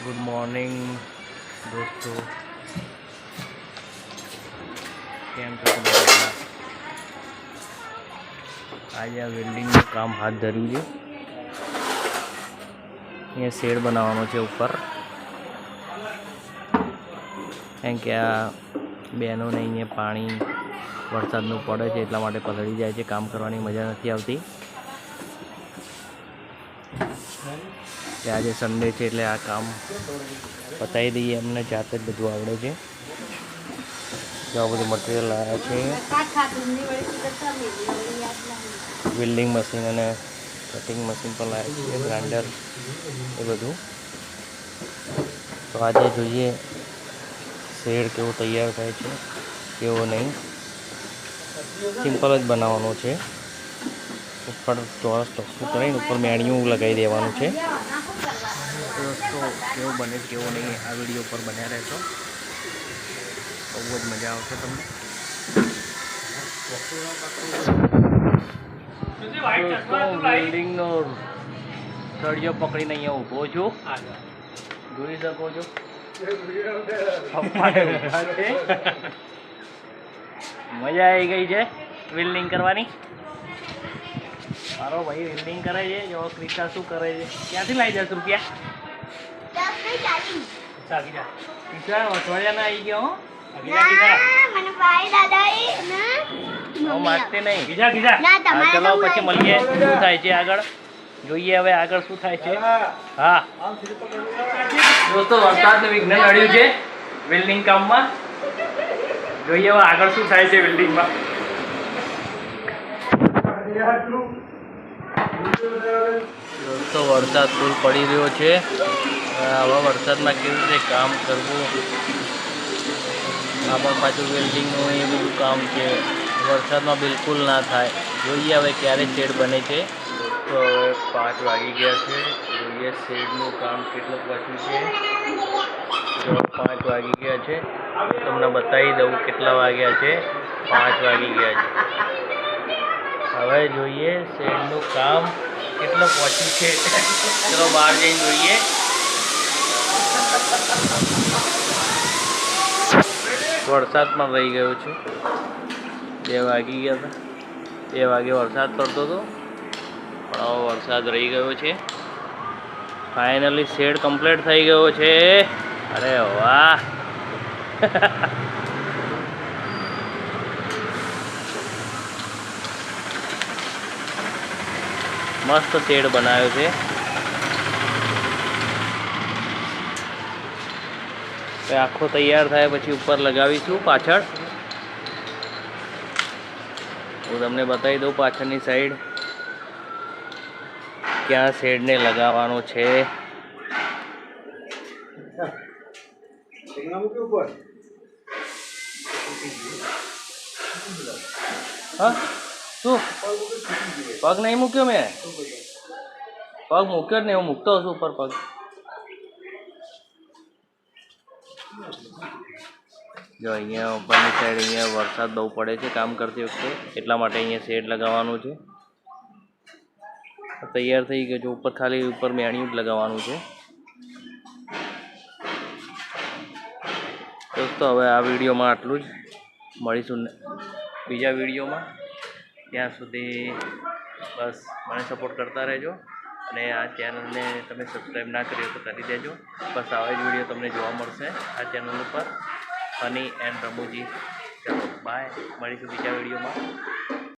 Good morning દોસ્તો કેમ છો આજે આ વેલ્ડિંગનું કામ હાથ ધર્યું છે. અહીંયા શેડ બનાવવાનો છે ઉપર. કેમ કે આ બહેનોને અહીંયા પાણી વરસાદનું પડે છે, એટલા માટે પલળી જાય છે, કામ કરવાની મજા નથી આવતી. એટલે આજે સન્ડે છે એટલે આ કામ પતાવી દઈએ એમને જાતે જ બધું આવડે છે. આ બધું મટીરિયલ આવ્યા છે. વેલ્ડિંગ મશીન અને કટિંગ મશીન પણ લાવ્યા છે ગ્રાઇન્ડર એ બધું. તો આજે જોઈએ શેડ કેવો તૈયાર થાય છે, કેવો નહીં. સિમ્પલ જ બનાવવાનો છે. ઉપર ચોરસ ટોપું કરીને ઉપર મેણિયું લગાવી દેવાનું છે. દોસ્તો કેવો બને છે કેવો નહીં આ વીડિયો પર બન્યા રહેશો. બહુ જ મજા આવશે તમને. બિલ્ડિંગનો સળિયો પકડીને અહીંયા ઊભો છું. જોઈ શકો છો. પપ્પાને ઊભા છે. મજા આવી ગઈ છે બિલ્ડિંગ કરવાની? મારો ભાઈ વિલ્ડિંગ કરે છે. જો ક્રિકા શું કરે છે? ક્યાંથી લાવી જશે રૂપિયા? પછી મળીએ શું થાય છે બિલ્ડિંગ કામમાં જોઈએ હવે આગળ શું થાય છે વેલ્ડિંગમાં દોસ્તો વરસાદ ફૂલ પડી રહ્યો છે. આવા વરસાદમાં કેવી રીતે કામ કરવું? આમાં પાછું વેલ્ડિંગનું એ બધું કામ છે. વરસાદમાં બિલકુલ ના થાય. જોઈએ હવે ક્યારે શેડ બને છે. તો હવે પાંચ વાગી ગયા છે. જોઈએ શેડનું કામ કેટલું પાછું છે. જો પાંચ વાગી ગયા છે. તમને બતાવી દઉં કેટલા વાગ્યા છે. પાંચ વાગી ગયા છે. હવે જોઈએ શેડનું કામ કેટલું પહોંચ્યું છે. ચલો બહાર જઈને જોઈએ. વરસાદમાં રહી ગયો છું. બે વાગી ગયા હતા. બે વાગે વરસાદ પડતો હતો. પણ હવે વરસાદ રહી ગયો છે. ફાઇનલી શેડ કમ્પ્લીટ થઈ ગયો છે. અરે વાહ. મસ્ત શેડ બનાવ્યો છે. હવે આખો તૈયાર થાય પછી ઉપર લગાવીશું પાછળ. હું તમને બતાવી દઉં પાછળની સાઈડ ક્યાં શેડને લગાવવાનો છે. હા? શું? પગ નહીં મૂક્યો મેં? પગ મૂક્યો જ નહીં હું મૂકતો છું ઉપર પગ. જો અહીંયા ઉપરની સાઈડ અહીંયા વરસાદ બહુ પડે છે કામ કરતી વખતે, એટલા માટે અહીંયા શેડ લગાવવાનું છે. તૈયાર થઈ ગયો છે, ઉપર ખાલી ઉપર મેણ્યું જ લગાવવાનું છે. દોસ્તો, હવે આ વિડીયોમાં આટલું જ. મળીશું બીજા વિડીયોમાં. ત્યાં સુધી બસ, મને સપોર્ટ કરતા રહેજો. અને આ ચેનલને તમે સબસ્ક્રાઈબ ના કરી તો કરી દેજો. બસ આવા જ વીડિયો તમને જોવા મળશે આ ચેનલ ઉપર. હની એન્ડ રમૂજી ચલો બાય મળીશું બીજા વિડીયોમાં.